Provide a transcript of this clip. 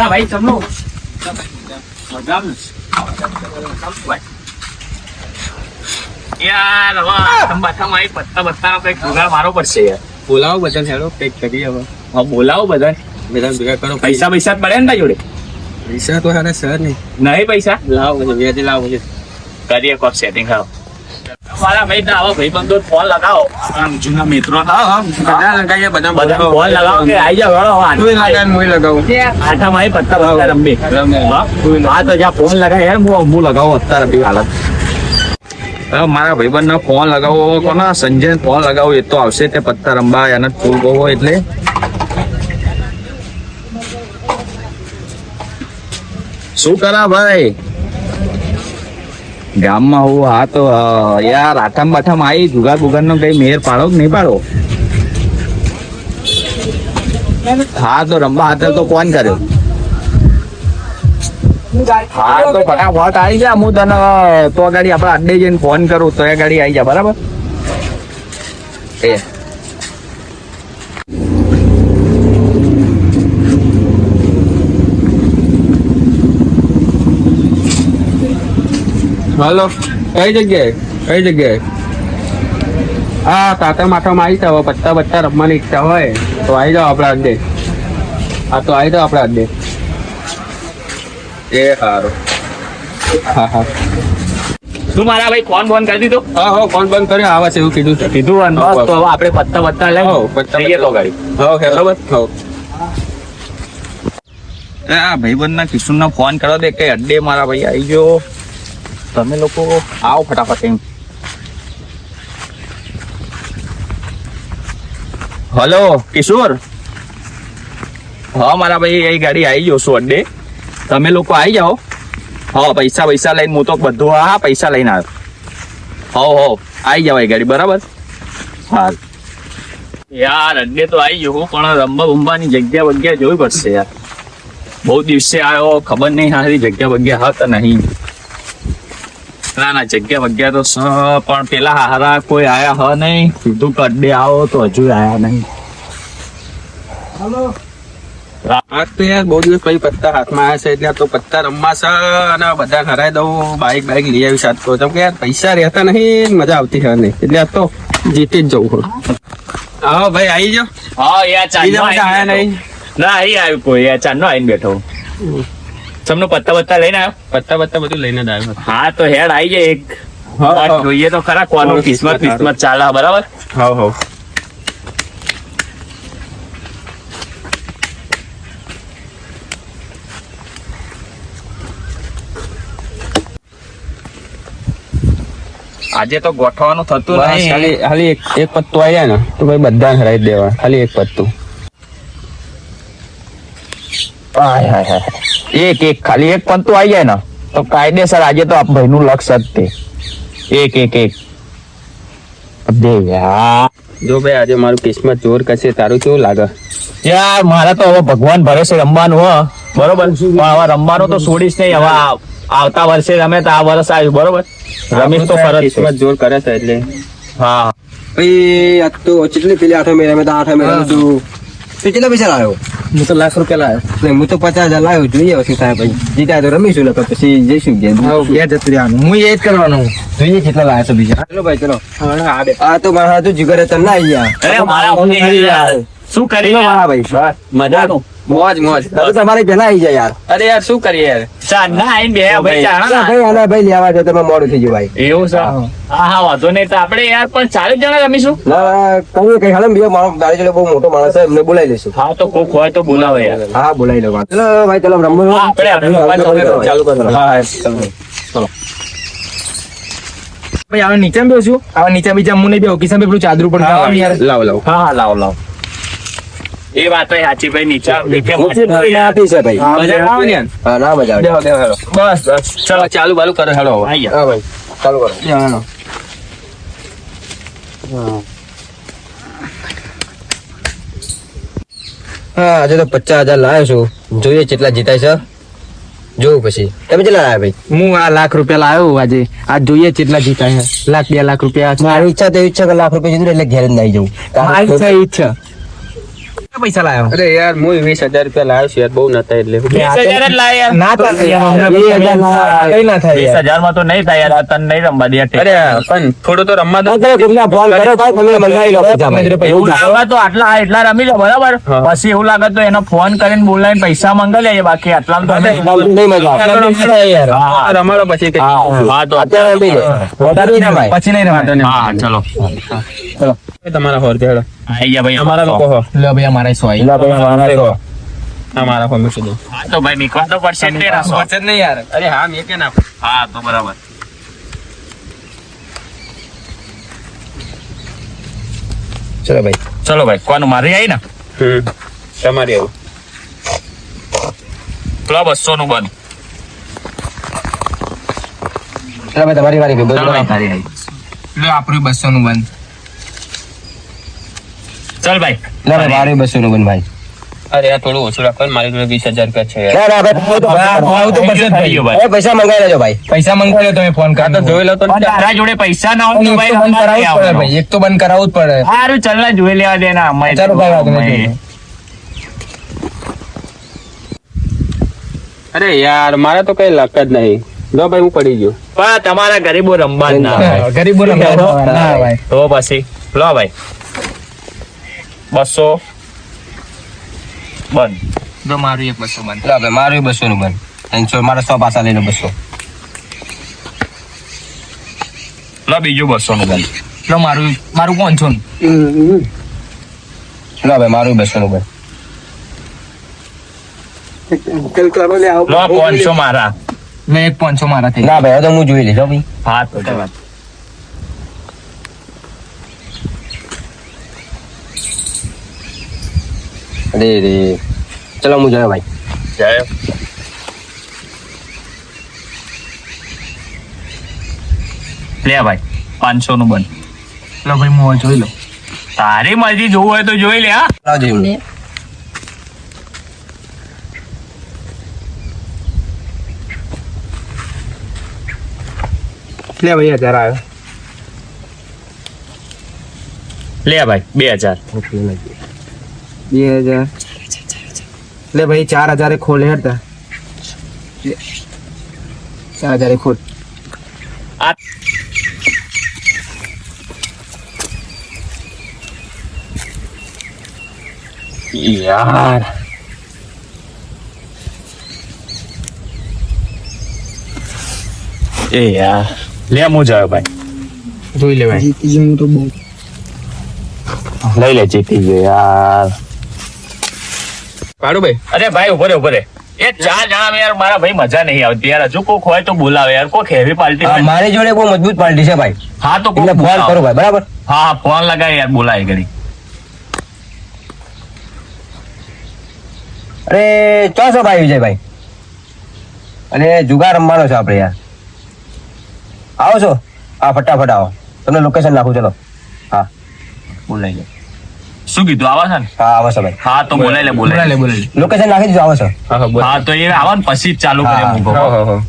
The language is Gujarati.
મારા ભાઈ તમને મજામાં? યાર હવે તંબાકુમાં આવી પત્તા બત્તાનો કંઈક જુગાડ મારવો પડશે યાર બોલાવો બધા હેડો કંઈક કરીએ હવે હવે બોલાવો બધા બધા ભેગા કરો પૈસા પૈસા જ મળે ને તારી જોડે પૈસા તો હારે સર નહીં નહીં પૈસા લાવો પછી વ્યાજે લાવો પછી કરીએ કોક સેટિંગ ખાવ મારા ભાઈ ના આવો ભાઈ ફોન લગાવો. આમ જૂના મિત્રો ના આવો. બધા લગાવીએ બધા બધા ફોન લગાવો કે આઈ જાવ હેડો હવે તું હું લગાવું. આઠામાં આવી પત્તા બત્તા રમી. હા? હા તો જ્યાં ફોન લગાય યાર હું હું લગાવું અત્યારે બી હાલત. મારા ભાઈબંધનો ફોન લગાવો. કોનો? સંજય ફોન લગાવો. એ તો આવશે તે પત્તા રમવા એને ફૂલ ગોવો એટલે. શું કરા ભાઈ? ગામમાં હું હા તો યાર આઠમ બાઠમ આવી જુગાર બુગાર નો કઈ મેર પાડો કે નહીં પાડો? હા તો, રમવા હાથે તો કોણ કર્યો? હા તો, ફટાફટ આવી જા, હું તને તો ગાડી આપણે આડે જઈને ફોન કરું, તો એ ગાડી આવી જા, બરાબર? એ. હલો કઈ જગ્યાએ? કઈ જગ્યાએ? હા તાતા માથામાં આવી જાવ પત્તા બત્તા રમવાની ઈચ્છા હોય તો આવી જાઓ આપણા અડ્ડે હા તો આવી જાઓ આપણા અડ્ડે એ સારું હા હા. તું મારા ભાઈ ફોન બંધ કરી દીધો? હા હો ફોન બંધ કર્યો આવા છે એવું કીધું છે. કીધું અને બસ તો આપણે પત્તા બત્તા લઈ હો, પત્તા તો ગાડી. હો બરાબર? હો આ ભાઈબંધના કિશોરનો ફોન કરો દે કે અડ્ડે મારા ભાઈ આવી ગયો. તમે લોકો આવો ફટાફટ એમ. હલો, કિશોર? હા, મારા ભાઈ, એ ગાડી આવી ગયો છું તમે લોકો આવી જાઓ. હા, પૈસા પૈસા લઈને હું તો બધું, હા પૈસા લઈને આવ્યો. હો હો આવી જાવ એ ગાડી, બરાબર? હા યાર અડ્ડે તો આવી ગયો પણ રમવા બમવાની જગ્યા બગ્યા જોવી પડશે યાર. બહુ દિવસે આવ્યો, ખબર નહીં હારી જગ્યા બગ્યા હતા નહીં. ના ના જગ્યા વગ્યા તો પણ પેલા હારા કોઈ આયા હ નહીં. સીધું કડે આવો તો હજુ આયા નહીં. આજ તો યાર બહુ દિવસ પછી પત્તા હાથમાં આવ્યા છે એટલે તો પત્તા રમવા છે અને બધા હરાઈ દઉં બાઈક બાઈક લઈ આવી સાથે તો. કે યાર પૈસા રહેતા નહીં મજા આવતી છે નહીં. એટલે તો જીતી જ જવું હા ભાઈ આવી જાઓ. હા યાર બીજા આયા નહીં? ના અહીં આવ્યું કોઈ. યાર આવીને બેઠો તમને પત્તા બત્તા લઈને આવ્યો? પત્તા બત્તા બધું લઈને આવ્યો હા તો હેડ આવી જાય એક. વાત જોઈએ તો ખરા કોનું કિસ્મત કિસ્મત ચાલે બરાબર? હા હા. આજે તો ગોઠવાનું થતું નહીં. ખાલી ખાલી એક એક પત્તું આવી જાય ને તો ભાઈ બધા હરાઈ દેવા ખાલી એક પત્તું. આય હાય હાય. એક એક ખાલી એક પંતુ આવી જાય ને તો કાયદેસર આજે તો આ ભાઈનું લક્ષ જ તે. એક એક એક. અબે જો ભાઈ આજે મારું કિસ્મત જોર કરશે તારું કેવું લાગે? યાર મારે તો હવે ભગવાન ભરોસે રમવાનું હ. બરોબર? પણ હવે રમવાનું તો છોડીશ નહીં. હવે આવતા વર્ષે રમે તો આ વર્ષ આવ્યું બરોબર? રમીશ તો ફરજ કિસ્મત જોર કરે છે એટલે. હા. ભાઈ આ તો કેટલી પેલી આઠ મેં તો આઠ મહિના કેટલા પૈસા લાવ્યો? હું તો લાખ રૂપિયા લાવ્યો નહીં હું તો પચાસ હજાર લાવ્યો જોઈએ શું થાય પછી. જીતા તો રમીશું ને પછી જઈશું ઘેર ઘેર જતું રહેવાનું. હું એ જ કરવાનું. જોઈએ કેટલા લાવ્યા છે બીજા. ચલો ભાઈ ચલો. આ તો મારા હાથું જીગરે હતા આવી યાર શું કરી મારા ભાઈ મજાનું. મોજ મોજ. તો તમારે પેલા આવી જાય યાર. અરે યાર શું કરીએ યાર? સાંજ ના આઈને બે ભાઈ ચાલ ભાઈ આના ભાઈ લેવા જો તમે મોડું થઈ ગયું ભાઈ. એવું છે? હા. હા વાંધો નહીં. તો આપણે યાર પણ ચાલીસ જણા રમીશું? ના ના કઈ હાલ બે મારો દાડી જોડે બહુ મોટો માણસ છે એમને બોલાવી લઈશું. હા તો કોક હોય તો બોલાવે યાર. હા બોલાવી લો ચલો ભાઈ ચલો રમવું આપણે આપણે ચાલુ કરો. હા ભાઈ હવે નીચે બેસું. હવે નીચે બીજા હું નહીં બેહું. કિશન ભાઈ પેલું ચાદરું પણ લાવ લાવ. હા લાવો લાવો. એ વાત સાચી ભાઈ નીચે આપી છે ભાઈ. મજા આવે ને હા ના મજા આવે બસ બસ. ચલો ચાલુ બાલુ કરો હેલો હા ભાઈ. ચાલુ કરો. હા. આજે તો પચાસ હજાર લાવ્યો છું. જોઈએ કેટલા જીતાય છે. જોવું પછી. તમે કેટલા લાવ્યા ભાઈ? હું આ લાખ રૂપિયા લાવ્યો આજે. આ જોઈએ કેટલા જીતાય લાખ બે લાખ રૂપિયા. મારી ઈચ્છા તો ઈચ્છા કે લાખ રૂપિયા જીતું એટલે ઘેર જ નહીં જવું મારી ઈચ્છા એ જ છે. કેટલા પૈસા લાયો અરે યાર હું વીસ હજાર રૂપિયા લાવ્યો છું યાર બહુ નતા એટલે વીસ હજાર જ લાય ના થાય ના થાય. કઈ ના થાય વીસ. હજારમાં તો નહીં થાય યાર તન નહીં રમવા દે. અરે પણ થોડો તો રમવા દો કેટલા બોલ કરો ભાઈ તમે મંગાવી લો એવું લાગે તો આટલા એટલા રમી લો બરાબર પછી એવું લાગે તો એનો ફોન કરીને બોલાવીને પૈસા મંગાવી લેજે બાકી આટલા તો નહીં. નહીં મજા યાર. રમાડો પછી હા તો અત્યારે. પછી નહીં રમાય. હા ચલો તમારા હોર બેડો આયા ભાઈ. અમારા લોકો હો લે ભાઈ અમારા સો આઈ. અમારા હો મૂકી દો. હા તો ભાઈ નીકળવા તો પડશે ને રાસો. સો. નહીં યાર. અરે હા મે કે ના. હા તો બરાબર. ચલો ભાઈ. ચલો ભાઈ કોનું? મારી આવી ને? હમ તમારી આવું. પેલા બસો નું બંધ. ચલો ભાઈ તમારી વારી ભાઈ ભાઈ આપણું બસો નું બંધ. ચલ ભાઈ. ના ભાઈ મારું બસો નું ભાઈ. અરે યાર થોડું ઓછું રાખો મારી જોડે વીસ હજાર રૂપિયા છે યાર. ના ના ભાઈ તો બચત થઈ ગયો ભાઈ પૈસા મંગાવી લેજો ભાઈ. પૈસા મંગાવી લો તમે ફોન આ જોઈ લો તો તારા જોડે પૈસા ના હોય તો ભાઈ બંધ કરાવવું પડે ભાઈ. એક તો બંધ કરાવવું જ પડે. સારું ચાલ ના જોઈ લેવા દે ને ચાલો ભાઈ. અરે યાર મારે તો કઈ લક જ નહીં. જો ભાઈ હું પડી ગયો. પણ તમારા ગરીબો રમવા ના ગરીબો રમવા ના ભાઈ. તો પછી લો ભાઈ. બસો બંધ. જો મારું એક બસો બંધ. લો ભાઈ મારું બસો નું બન ત્રણસો મારા સો પાસા લઈ લો બસો. લો બીજું બસો નું બંધ. લો મારું મારું પાંચસો નું લો ભાઈ મારું બસો નું પાંચસો મારા. મેં એક પાંચસો મારા થઈ ના ભાઈ હવે તો હું જોઈ લઈશ ભાઈ. હા તો અરે રે ચલો હું જોયો ભાઈ જય લે ભાઈ પાંચસો નું બંધ લો ભાઈ મોં જોઈ લો તારી મરજી જોવું હોય તો જોઈ લે હા લાવ જોઈ લે ભાઈ હજાર આવ્યો લે ભાઈ બે હજાર બે હજાર. એટલે ભાઈ ચાર હજારે ખોલે હતા ચાર હજાર ખોલ. યાર. એ યાર. લે મોજા જાયો ભાઈ. જોઈ લે ભાઈ. લઈ લે જીતી ગયો યાર. પાડું અરે ભાઈ ઊભો રે ઊભો રે. એ ચાર જણા યાર મારા ભાઈ મજા નહીં આવતી યાર. હજુ કોક હોય તો બોલાવે યાર. કોક હેવી પાર્ટી મારી જોડે બહુ મજબૂત પાર્ટી છે ભાઈ. હા તો કોક એટલે ફોન કરો ભાઈ બરાબર? હા હા ફોન લગાય યાર બોલાય ઘડી. અરે ચો છો ભાઈ વિજયભાઈ? અને જુગાર રમવાનો છે આપણે યાર. આવો છો? હા ફટાફટ આવો. તમને લોકેશન નાખું ચલો. હા. બોલાઈ લો શું કીધું? આવે છે ને? હા આવો છો ભાઈ. હા તો બોલાય લે બોલાય. લે. બોલાય લોકેશન નાખી દીધું આવે છે. હા હા બોલ હા તો એ આવા ને પછી જ ચાલુ કરે મૂકો હા હા હા.